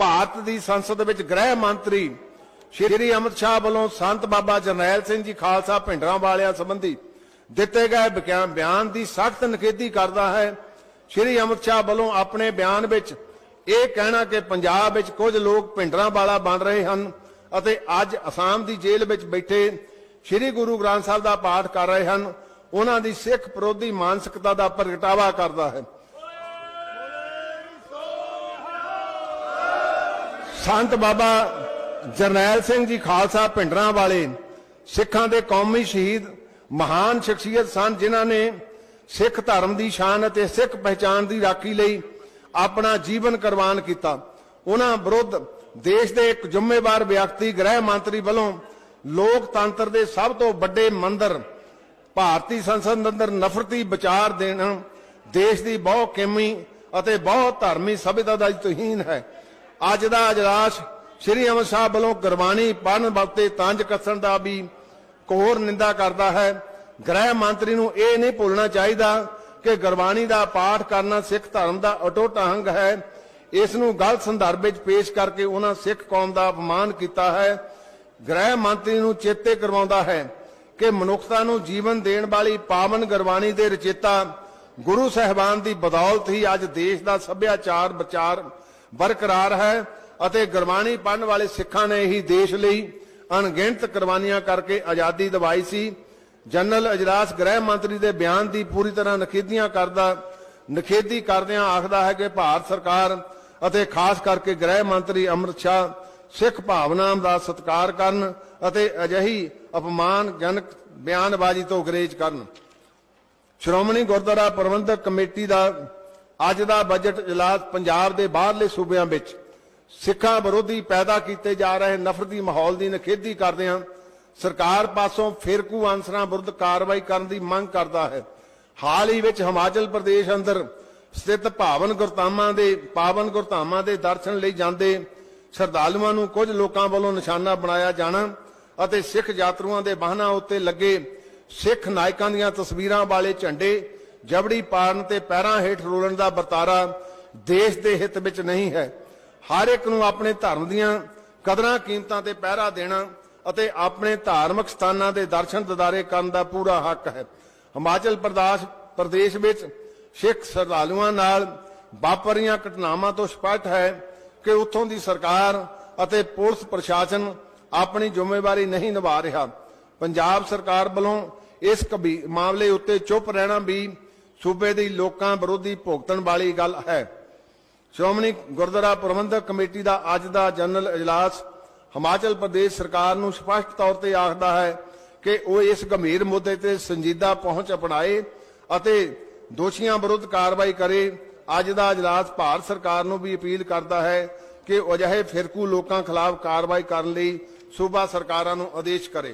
ਭਾਰਤ ਦੀ ਸੰਸਦ ਵਿੱਚ ਗ੍ਰਹਿ ਮੰਤਰੀ ਸ਼੍ਰੀ ਅਮਿਤ ਸ਼ਾਹ ਵੱਲੋਂ ਸੰਤ ਬਾਬਾ ਜਰਨੈਲ ਸਿੰਘ ਜੀ ਖਾਲਸਾ ਭਿੰਡਰਾਂ ਵਾਲਿਆਂ ਸੰਬੰਧੀ ਦਿੱਤੇ ਗਏ ਬਿਆਨ ਦੀ ਸਖਤ ਨਿਖੇਧੀ ਕਰਦਾ ਹੈ। ਸ਼੍ਰੀ ਅਮਿਤ ਸ਼ਾਹ ਵੱਲੋਂ ਆਪਣੇ ਬਿਆਨ ਵਿੱਚ ਇਹ ਕਹਿਣਾ ਕਿ ਪੰਜਾਬ ਵਿੱਚ ਕੁਝ ਲੋਕ ਭਿੰਡਰਾਂ ਵਾਲਾ ਬਣ ਰਹੇ ਹਨ ਅਤੇ ਅੱਜ ਅਸਾਮ ਦੀ ਜੇਲ੍ਹ ਵਿੱਚ ਬੈਠੇ ਸ਼੍ਰੀ ਗੁਰੂ ਗ੍ਰੰਥ ਸਾਹਿਬ ਦਾ ਪਾਠ ਕਰ ਰਹੇ ਹਨ। ਉਹਨਾਂ ਦੀ ਸਿੱਖ ਵਿਰੋਧੀ ਮਾਨਸਿਕਤਾ ਦਾ ਪ੍ਰਗਟਾਵਾ ਕਰਦਾ ਹੈ। ਸੰਤ ਬਾਬਾ ਜਰਨੈਲ ਸਿੰਘ ਜੀ ਖਾਲਸਾ ਭਿੰਡਰਾਂ ਵਾਲੇ, ਸਿੱਖਾਂ ਦੇ ਕੌਮੀ ਸ਼ਹੀਦ, ਮਹਾਨ ਸ਼ਖਸੀਅਤ ਸਨ, ਜਿਨ੍ਹਾਂ ਨੇ ਸਿੱਖ ਧਰਮ ਦੀ ਸ਼ਾਨ ਅਤੇ ਸਿੱਖ ਪਹਿਚਾਨ ਦੀ ਰਾਖੀ ਲਈ ਆਪਣਾ ਜੀਵਨ ਕੁਰਬਾਨ ਕੀਤਾ। ਉਹਨਾਂ ਵਿਰੁੱਧ ਦੇਸ਼ ਦੇ ਇੱਕ ਜ਼ਿੰਮੇਵਾਰ ਵਿਅਕਤੀ, ਗ੍ਰਹਿ ਮੰਤਰੀ ਵੱਲੋਂ ਲੋਕਤੰਤਰ ਦੇ ਸਭ ਤੋਂ ਵੱਡੇ ਮੰਦਰ, ਭਾਰਤੀ ਸੰਸਦ ਅੰਦਰ ਨਫ਼ਰਤੀ ਵਿਚਾਰ ਦੇਣਾ ਦੇਸ਼ ਦੀ ਬਹੁ ਕੇਮੀ ਅਤੇ ਬਹੁਤ ਧਰਮੀ ਸਭਿਅਤਾ ਦਾ ਤੋਹੀਨ ਹੈ। ਅੱਜ ਦਾ ਅਜਲਾਸ ਸ਼੍ਰੀ ਅਮਿਤ ਸ਼ਾਹ ਵੱਲੋਂ ਗੁਰਬਾਣੀ ਪੜਨ ਵਕਤੇ ਤੰਜ ਕੱਸਣ ਦਾ ਵੀ ਕੋਰ ਨਿੰਦਾ ਕਰਦਾ ਹੈ। ਗ੍ਰਹਿ ਮੰਤਰੀ ਨੂੰ ਇਹ ਨਹੀਂ ਭੁੱਲਣਾ ਚਾਹੀਦਾ ਕਿ ਗੁਰਬਾਣੀ ਦਾ ਪਾਠ ਕਰਨਾ ਸਿੱਖ ਧਰਮ ਦਾ ਅਟੁੱਟ ਅੰਗ ਹੈ। ਇਸ ਨੂੰ ਗਲਤ ਸੰਦਰਭ ਵਿੱਚ ਪੇਸ਼ ਕਰਕੇ ਉਹਨਾਂ ਸਿੱਖ ਕੌਮ ਦਾ ਅਪਮਾਨ ਕੀਤਾ ਹੈ। ਗ੍ਰਹਿ ਮੰਤਰੀ ਨੂੰ ਚੇਤੇ ਕਰਵਾਉਂਦਾ ਹੈ ਕਿ ਮਨੁੱਖਤਾ ਨੂੰ ਜੀਵਨ ਦੇਣ ਵਾਲੀ ਪਾਵਨ ਗੁਰਬਾਣੀ ਦੇ ਰਚੇਤਾ ਗੁਰੂ ਸਾਹਿਬਾਨ ਦੀ ਬਦੌਲਤ ਹੀ ਅੱਜ ਦੇਸ਼ ਦਾ ਸੱਭਿਆਚਾਰ ਵਿਚਾਰ ਬਰਕਰਾਰ ਹੈ ਅਤੇ ਗੁਰਬਾਣੀ ਪੜ੍ਹਨ ਵਾਲੇ ਸਿੱਖਾਂ ਨੇ ਹੀ ਦੇਸ਼ ਲਈ ਅਣਗਿਣਤ ਕੁਰਬਾਨੀਆਂ ਕਰਕੇ ਆਜ਼ਾਦੀ ਦਿਵਾਈ ਸੀ। ਜਨਰਲ ਅਜਲਾਸ ਗ੍ਰਹਿ ਮੰਤਰੀ ਦੇ ਬਿਆਨ ਦੀ ਪੂਰੀ ਤਰ੍ਹਾਂ ਨਖੇਧੀਆਂ ਕਰਦਾ, ਨਖੇਧੀ ਕਰਦਿਆਂ ਆਖਦਾ ਹੈ ਕਿ ਭਾਰਤ ਸਰਕਾਰ ਅਤੇ ਖਾਸ ਕਰਕੇ ਗ੍ਰਹਿ ਮੰਤਰੀ ਅੰਮ੍ਰਿਤ ਸ਼ਾਹ ਸਿੱਖ ਭਾਵਨਾ ਦਾ ਸਤਿਕਾਰ ਕਰਨ ਅਤੇ ਅਜਿਹੀ ਅਪਮਾਨਜਨਕ ਬਿਆਨਬਾਜ਼ੀ ਤੋਂ ਗਰੇਜ ਕਰਨ। ਸ਼੍ਰੋਮਣੀ ਗੁਰਦੁਆਰਾ ਪ੍ਰਬੰਧਕ ਕਮੇਟੀ ਦਾ ਅੱਜ ਦਾ ਬਜਟ ਇਜਲਾਸ ਪੰਜਾਬ ਦੇ ਬਾਹਰਲੇ ਸੂਬਿਆਂ ਵਿੱਚ ਸਿੱਖਾਂ ਵਿਰੋਧੀ ਪੈਦਾ ਕੀਤੇ ਜਾ ਰਹੇ ਨਫ਼ਰਤੀ ਮਾਹੌਲ ਦੀ ਨਿਖੇਧੀ ਕਰਦੇ ਹਾਂ ਸਰਕਾਰ ਪਾਸੋਂ ਫਿਰਕੂ ਅਨਸਰਾਂ ਵਿਰੁੱਧ ਕਾਰਵਾਈ ਕਰਨ ਦੀ ਮੰਗ ਕਰਦਾ ਹੈ। ਹਾਲ ਹੀ ਵਿੱਚ ਹਿਮਾਚਲ ਪ੍ਰਦੇਸ਼ ਅੰਦਰ ਸਥਿਤ ਭਾਵਨ ਗੁਰਧਾਮਾਂ ਦੇ ਪਾਵਨ ਗੁਰਧਾਮਾਂ ਦੇ ਦਰਸ਼ਨ ਲਈ ਜਾਂਦੇ ਸ਼ਰਧਾਲੂਆਂ ਨੂੰ ਕੁਝ ਲੋਕਾਂ ਵੱਲੋਂ ਨਿਸ਼ਾਨਾ ਬਣਾਇਆ ਜਾਣਾ ਅਤੇ ਸਿੱਖ ਯਾਤਰੂਆਂ ਦੇ ਵਾਹਨਾਂ ਉੱਤੇ ਲੱਗੇ ਸਿੱਖ ਨਾਇਕਾਂ ਦੀਆਂ ਤਸਵੀਰਾਂ ਵਾਲੇ ਝੰਡੇ ਜਬੜੀ ਪਾੜਨ ਤੇ ਪੈਰਾਂ ਹੇਠ ਰੋਲਣ ਦਾ ਵਰਤਾਰਾ ਦੇਸ਼ ਦੇ ਹਿੱਤ ਵਿੱਚ ਨਹੀਂ ਹੈ। ਹਰ ਇੱਕ ਨੂੰ ਆਪਣੇ ਧਰਮ ਦੀਆਂ ਕਦਰਾਂ ਕੀਮਤਾਂ ਤੇ ਪਹਿਰਾ ਦੇਣਾ ਅਤੇ ਆਪਣੇ ਧਾਰਮਿਕ ਸਥਾਨਾਂ ਦੇ ਦਰਸ਼ਨ ਦਿਦਾਰੇ ਕਰਨ ਦਾ ਪੂਰਾ ਹੱਕ ਹੈ। ਹਿਮਾਚਲ ਪ੍ਰਦੇਸ਼ ਪ੍ਰਦੇਸ਼ ਵਿੱਚ ਸਿੱਖ ਸ਼ਰਧਾਲੂਆਂ ਨਾਲ ਵਾਪਰੀਆਂ ਘਟਨਾਵਾਂ ਤੋਂ ਸਪਸ਼ਟ ਹੈ ਕਿ ਉੱਥੋਂ ਦੀ ਸਰਕਾਰ ਅਤੇ ਪੁਲਿਸ ਪ੍ਰਸ਼ਾਸਨ ਆਪਣੀ ਜ਼ਿੰਮੇਵਾਰੀ ਨਹੀਂ ਨਿਭਾ ਰਿਹਾ। ਪੰਜਾਬ ਸਰਕਾਰ ਵੱਲੋਂ ਇਸ ਕਬੀ, ਮਾਮਲੇ ਉੱਤੇ ਚੁੱਪ ਰਹਿਣਾ ਵੀ ਸੂਬੇ ਦੀ ਲੋਕਾਂ ਵਿਰੋਧੀ ਭੁਗਤਣ ਵਾਲੀ ਗੱਲ ਹੈ। ਸ਼੍ਰੋਮਣੀ ਗੁਰਦੁਆਰਾ ਪ੍ਰਬੰਧਕ ਕਮੇਟੀ ਦਾ ਅੱਜ ਦਾ ਜਨਰਲ ਇਜਲਾਸ ਹਿਮਾਚਲ ਪ੍ਰਦੇਸ਼ ਸਰਕਾਰ ਨੂੰ ਸਪਸ਼ਟ ਤੌਰ ਤੇ ਆਖਦਾ ਹੈ ਕਿ ਉਹ ਇਸ ਗੰਭੀਰ ਮੁੱਦੇ ਤੇ ਸੰਜੀਦਾ ਪਹੁੰਚ ਅਪਣਾਏ ਅਤੇ ਦੋਸ਼ੀਆਂ ਵਿਰੁੱਧ ਕਾਰਵਾਈ ਕਰੇ। ਅੱਜ ਦਾ ਇਜਲਾਸ ਭਾਰਤ ਸਰਕਾਰ ਨੂੰ ਵੀ ਅਪੀਲ ਕਰਦਾ ਹੈ ਕਿ ਅਜਿਹੇ ਫਿਰਕੂ ਲੋਕਾਂ ਖਿਲਾਫ ਕਾਰਵਾਈ ਕਰਨ ਲਈ ਸੂਬਾ ਸਰਕਾਰਾਂ ਨੂੰ ਆਦੇਸ਼ ਕਰੇ।